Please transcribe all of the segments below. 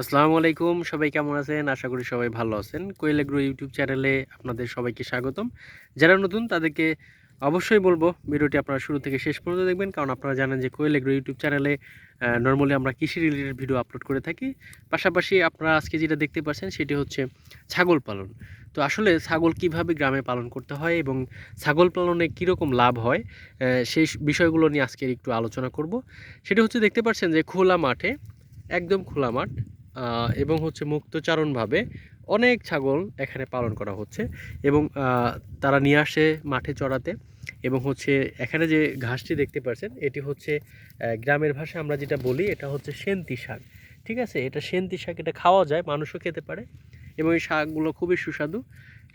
আসসালামু আলাইকুম, সবাই কেমন আছেন? আশা করি সবাই ভালো আছেন। কোয়েল এগ্রো ইউটিউব চ্যানেলে আপনাদের সবাইকে স্বাগতম। যারা নতুন, তাদেরকে অবশ্যই বলব, ভিডিওটি আপনারা শুরু থেকে শেষ পর্যন্ত দেখবেন, কারণ আপনারা জানেন যে কোয়েল এগ্রো ইউটিউব চ্যানেলে নর্মালি আমরা কৃষি রিলেটেড ভিডিও আপলোড করে থাকি। পাশাপাশি আপনারা আজকে যেটা দেখতে পাচ্ছেন, সেটি হচ্ছে ছাগল পালন। তো আসলে ছাগল কীভাবে গ্রামে পালন করতে হয় এবং ছাগল পালনে কীরকম লাভ হয় সেই বিষয়গুলো নিয়ে আজকের একটু আলোচনা করব। সেটি হচ্ছে, দেখতে পাচ্ছেন যে খোলা মাঠে, একদম খোলা মাঠ এবং হচ্ছে মুক্তচারণভাবে অনেক ছাগল এখানে পালন করা হচ্ছে এবং তারা নিয়ে আসে মাঠে চড়াতে এবং হচ্ছে এখানে যে ঘাসটি দেখতে পাচ্ছেন, এটি হচ্ছে গ্রামের ভাষায় আমরা যেটা বলি এটা হচ্ছে সেন্তি শাক। ঠিক আছে? এটা সেন্তি শাক, এটা খাওয়া যায়, মানুষও খেতে পারে এবং এই শাকগুলো খুবই সুস্বাদু।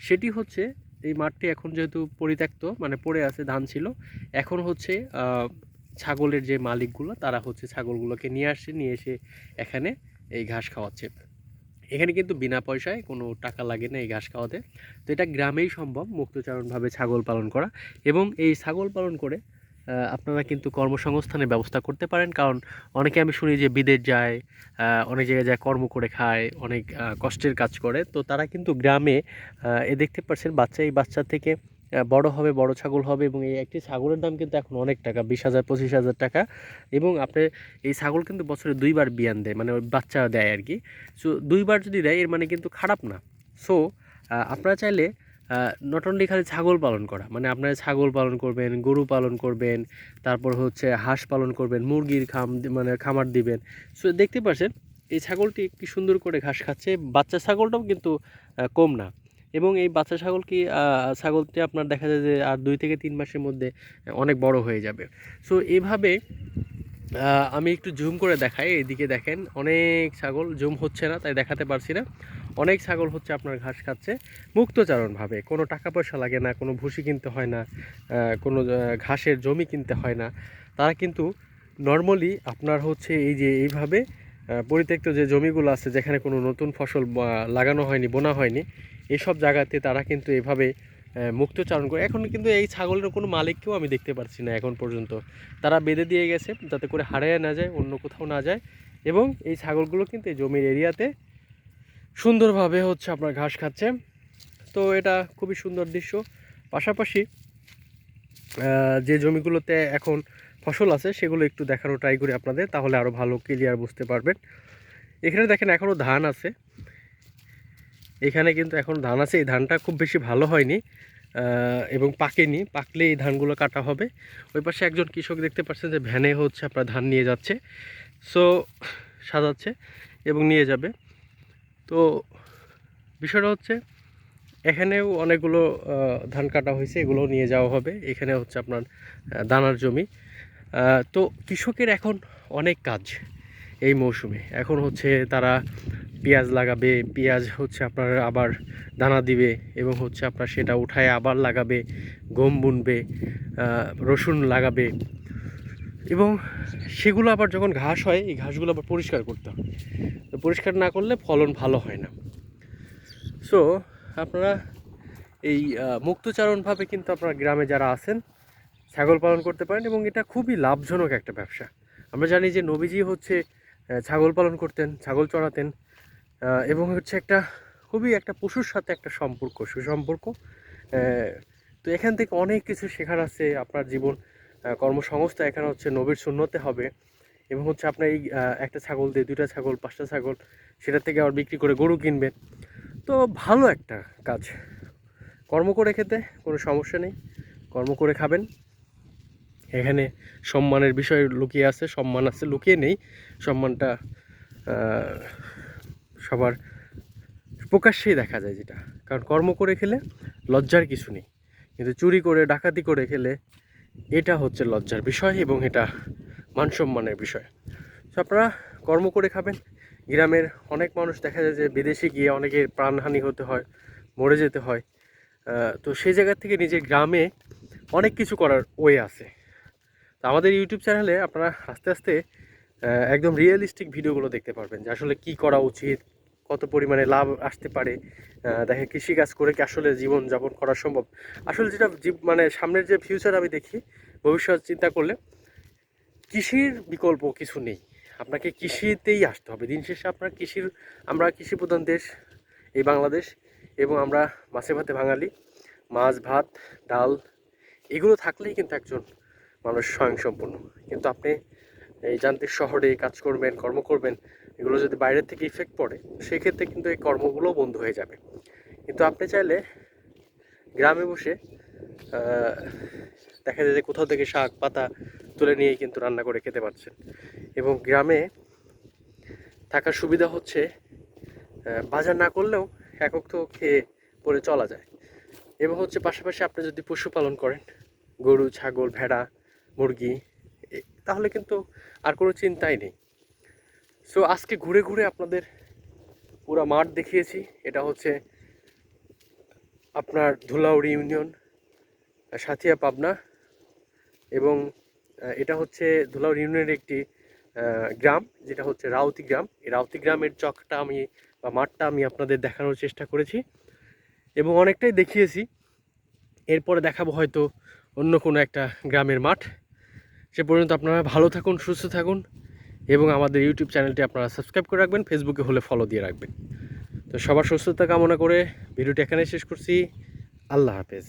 সেটি হচ্ছে এই মাঠটি এখন যেহেতু পরিত্যক্ত মানে পড়ে আছে, ধান ছিল, এখন হচ্ছে ছাগলের যে মালিকগুলো, তারা হচ্ছে ছাগলগুলোকে নিয়ে আসে, নিয়ে এসে এখানে এই ঘাস খাওয়াচ্ছে। এখানে কিন্তু বিনা পয়সায় কোনো টাকা লাগে না এই ঘাস খাওয়াতে। তো এটা গ্রামেই সম্ভব মুক্তচারণভাবে ছাগল পালন করা এবং এই ছাগল পালন করে আপনারা কিন্তু কর্মসংস্থানের ব্যবস্থা করতে পারেন। কারণ অনেকে আমি শুনি যে বিদেশ যায় অনেক জায়গায় যায় কর্ম করে খায়, অনেক কষ্টের কাজ করে। তো তারা কিন্তু গ্রামে এ দেখতে পাচ্ছেন বাচ্চা, এই বাচ্চা থেকে বড় হবে, বড় ছাগল হবে এবং এই একটি ছাগলের দাম কিন্তু এখন অনেক টাকা, বিশ হাজার, পঁচিশ হাজার টাকা এবং আপনি এই ছাগল কিন্তু বছরে দুইবার বিয়ান দেয় মানে বাচ্চা দেয় আর কি। সো দুইবার যদি দেয়, এর মানে কিন্তু খারাপ না। সো আপনারা চাইলে নট অনলি খালি ছাগল পালন করা মানে আপনারা ছাগল পালন করবেন, গরু পালন করবেন, তারপর হচ্ছে হাঁস পালন করবেন, মুরগির খাম মানে খামার দিবেন। সো দেখতে পাচ্ছেন এই ছাগলটি কি সুন্দর করে ঘাস খাচ্ছে, বাচ্চা ছাগলটাও কিন্তু কম না। এবং এই বাচ্চা ছাগল কি ছাগলটি আপনার দেখা যায় যে, আর দুই থেকে তিন মাসের মধ্যে অনেক বড় হয়ে যাবে। সো এইভাবে আমি একটু জুম করে দেখাই এদিকে দেখেন, অনেক ছাগল জুম হচ্ছে না, তাই দেখাতে পারছি না। অনেক ছাগল হচ্ছে আপনার ঘাস খাচ্ছে, মুক্তচারণভাবে। কোনো টাকা পয়সা লাগে না, কোনো ভুসি কিনতে হয় না কোনো ঘাসের জমি কিনতে হয় না। তারা কিন্তু নর্মালি আপনার হচ্ছে এই যে, এইভাবে পরিত্যক্ত যে জমিগুলো আছে, যেখানে কোনো নতুন ফসল লাগানো হয়নি, বোনা হয়নি এসব জায়গাতে তারা কিন্তু এভাবে মুক্তচারণ করে, এখন কিন্তু এই ছাগলের কোনো মালিককেও আমি দেখতে পাচ্ছি না এখন পর্যন্ত। তারা বেঁধে দিয়ে গেছে, যাতে করে হারিয়ে না যায়, অন্য কোথাও না যায়, এবং এই ছাগলগুলো কিন্তু এই জমির এরিয়াতে সুন্দরভাবে হচ্ছে আপনার ঘাস খাচ্ছে। তো এটা খুবই সুন্দর দৃশ্য। পাশাপাশি যে জমিগুলোতে এখন ফসল আছে, সেগুলো একটু দেখানো ট্রাই করি আপনাদের, তাহলে আরও ভালো, ক্লিয়ার বুঝতে পারবেন। এখানে দেখেন এখনও ধান আছে। এখানে কিন্তু এখন ধান আছে, এই ধানটা খুব বেশি ভালো হয়নি এবং পাকেনি পাকলে এই ধানগুলো কাটা হবে। ওই পাশে একজন কৃষক দেখতে পাচ্ছেন যে ভ্যানে হচ্ছে আপনার ধান নিয়ে যাচ্ছে, সো সাজাচ্ছে এবং নিয়ে যাবে। তো বিষয়টা হচ্ছে, এখানেও অনেকগুলো ধান কাটা হয়েছে এগুলো নিয়ে যাওয়া হবে। এখানে হচ্ছে আপনার দানার জমি। তো কৃষকের এখন অনেক কাজ এই মৌসুমে। এখন হচ্ছে তারা পেঁয়াজ লাগাবে, পেঁয়াজ হচ্ছে আপনার আবার দানা দিবে এবং হচ্ছে আপনার সেটা উঠায় আবার লাগাবে, গম বুনবে রসুন লাগাবে এবং সেগুলো আবার যখন ঘাস হয়, এই ঘাসগুলো আবার পরিষ্কার করতে হয় তো পরিষ্কার না করলে ফলন ভালো হয় না। সো আপনারা এই মুক্তচারণভাবে কিন্তু আপনারা গ্রামে যারা আছেন, ছাগল পালন করতে পারেন এবং এটা খুবই লাভজনক একটা ব্যবসা। আমরা জানি যে নবীজি হচ্ছে ছাগল পালন করতেন, ছাগল চড়াতেন। এবং হচ্ছে একটা খুবই একটা পশুর সাথে একটা সম্পর্ক, সুসম্পর্ক। তো এখান থেকে অনেক কিছু শেখার আছে আপনার জীবন কর্মসংস্থা এখানে হচ্ছে নবীর শূন্যতে হবে। এবং হচ্ছে আপনার এই একটা ছাগল দিয়ে দুইটা ছাগল, পাঁচটা ছাগল, সেটা থেকে আবার বিক্রি করে গরু কিনবেন তো ভালো একটা কাজ। কর্ম করে খেতে কোনো সমস্যা নেই, কর্ম করে খাবেন। এখানে সম্মানের বিষয় লুকিয়ে আছে, সম্মান আছে, লুকিয়ে নেই। সম্মানটা সবার প্রকাশ্যেই দেখা যায় যেটা। কারণ কর্ম করে খেলে লজ্জার কিছু নেই। কিন্তু চুরি করে, ডাকাতি করে খেলে এটা হচ্ছে লজ্জার বিষয় এবং এটা মান সম্মানের বিষয়। তো আপনারা কর্ম করে খাবেন। গ্রামের অনেক মানুষ দেখা যায় যে বিদেশে গিয়ে অনেকের প্রাণহানি হতে হয়, মরে যেতে হয়। তো সেই জায়গা থেকে নিজের গ্রামে অনেক কিছু করার ওয়ে আছে। তো আমাদের ইউটিউব চ্যানেলে আপনারা আস্তে আস্তে একদম রিয়েলিস্টিক ভিডিওগুলো দেখতে পারবেন যে আসলে কি করা উচিত, কত পরিমাণে লাভ আসতে পারে। দেখেন কৃষিকাজ করে কি আসলে জীবন যাপন করা সম্ভব? আসলে যেটা জীব- মানে সামনের যে ফিউচার আমি দেখি, ভবিষ্যৎ চিন্তা করলে কৃষির বিকল্প কিছু নেই। আপনাকে কৃষিতেই আসতে হবে। দিন শেষে আপনার কৃষির, আমরা কৃষি প্রধান দেশ, এই বাংলাদেশ এবং আমরা মাছে ভাতে বাঙালি, মাছ, ভাত, ডাল, এগুলো থাকলেই কিন্তু একজন মানুষ স্বয়ংসম্পূর্ণ। কিন্তু আপনি এই যান্ত্রিক শহরে কাজ করবেন, কর্ম করবেন, এগুলো যদি বাইরের থেকে ইফেক্ট পড়ে, সেক্ষেত্রে কিন্তু এই কর্মগুলো বন্ধ হয়ে যাবে। কিন্তু আপনি চাইলে গ্রামে বসে দেখা যায় যে কোথাও থেকে শাক, পাতা তুলে নিয়ে কিন্তু রান্না করে খেতে পারছেন। এবং গ্রামে থাকার সুবিধা হচ্ছে বাজার না করলেও একক তো খেয়ে পরে চলা যায়। এবং হচ্ছে পাশাপাশি আপনি যদি পশুপালন করেন, গরু, ছাগল, ভেড়া, মুরগি তাহলে কিন্তু আর কোনো চিন্তাই নেই। সো আজকে ঘুরে ঘুরে আপনাদের পুরো মাঠ দেখিয়েছি। এটা হচ্ছে আপনার ধুলাউড়ি ইউনিয়ন সাথিয়া পাবনা এবং এটা হচ্ছে ধুলাউড়ি ইউনিয়নের একটি গ্রাম, যেটা হচ্ছে রাউতি গ্রাম। এই রাউতি গ্রামের চকটা আমি বা মাঠটা আমি আপনাদের দেখানোর চেষ্টা করেছি এবং অনেকটাই দেখিয়েছি। এরপরে দেখাবো হয়তো অন্য কোনো একটা গ্রামের মাঠ। সে পর্যন্ত আপনারা ভালো থাকুন, সুস্থ থাকুন এবং আমাদের ইউটিউব চ্যানেলটি আপনারা সাবস্ক্রাইব করে রাখবেন ফেসবুকে হলে ফলো দিয়ে রাখবেন। তো সবার সুস্থতা কামনা করে ভিডিওটি এখানে শেষ করছি। আল্লাহ হাফেজ।